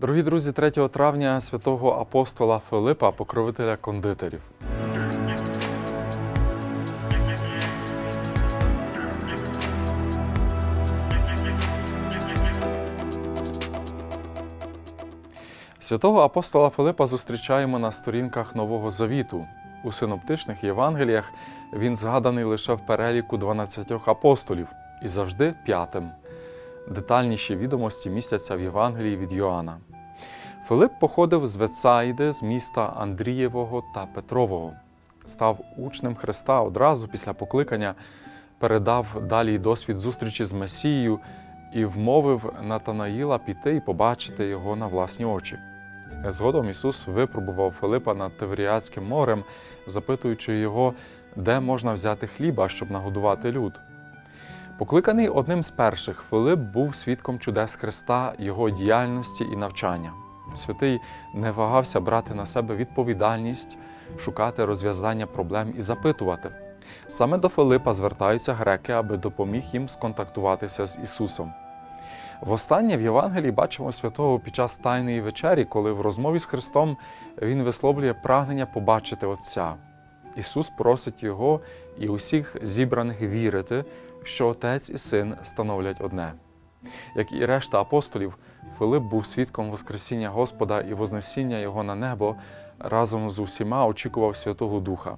Дорогі друзі, 3 травня святого апостола Филипа, покровителя кондитерів. Святого апостола Филипа зустрічаємо на сторінках Нового Завіту. У синоптичних Євангеліях він згаданий лише в переліку 12 апостолів і завжди п'ятим. Детальніші відомості містяться в Євангелії від Йоанна. Филип походив з Вецаїди, з міста Андрієвого та Петрового. Став учнем Христа одразу після покликання, передав далі досвід зустрічі з Месією і вмовив Натанаїла піти і побачити його на власні очі. Згодом Ісус випробував Филипа над Тиверіадським морем, запитуючи його, де можна взяти хліба, щоб нагодувати люд. Покликаний одним з перших, Филип був свідком чудес Христа, його діяльності і навчання. Святий не вагався брати на себе відповідальність, шукати розв'язання проблем і запитувати. Саме до Филипа звертаються греки, аби допоміг їм сконтактуватися з Ісусом. Востаннє в Євангелії бачимо святого під час Тайної вечері, коли в розмові з Христом Він висловлює прагнення побачити Отця. Ісус просить Його і усіх зібраних вірити, що Отець і Син становлять одне. Як і решта апостолів, Филип був свідком Воскресіння Господа і Вознесіння Його на небо, разом з усіма очікував Святого Духа.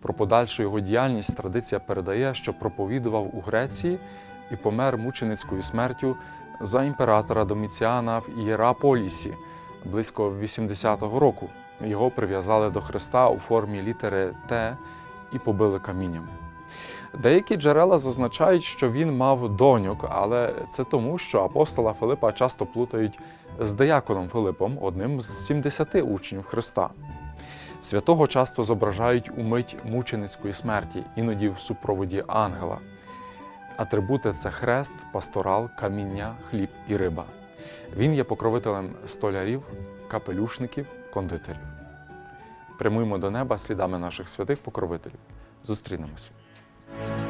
Про подальшу його діяльність традиція передає, що проповідував у Греції і помер мученицькою смертю за імператора Доміціана в Ієраполісі близько 80-го року. Його прив'язали до Христа у формі літери Т і побили камінням. Деякі джерела зазначають, що він мав доньок, але це тому, що апостола Филипа часто плутають з деяконом Филипом, одним з 70 учнів Христа. Святого часто зображають у мить мученицької смерті, іноді в супроводі ангела. Атрибути це хрест, пасторал, каміння, хліб і риба. Він є покровителем столярів, капелюшників, кондитерів. Прямуємо до неба слідами наших святих покровителів. Зустрінемось. Bye.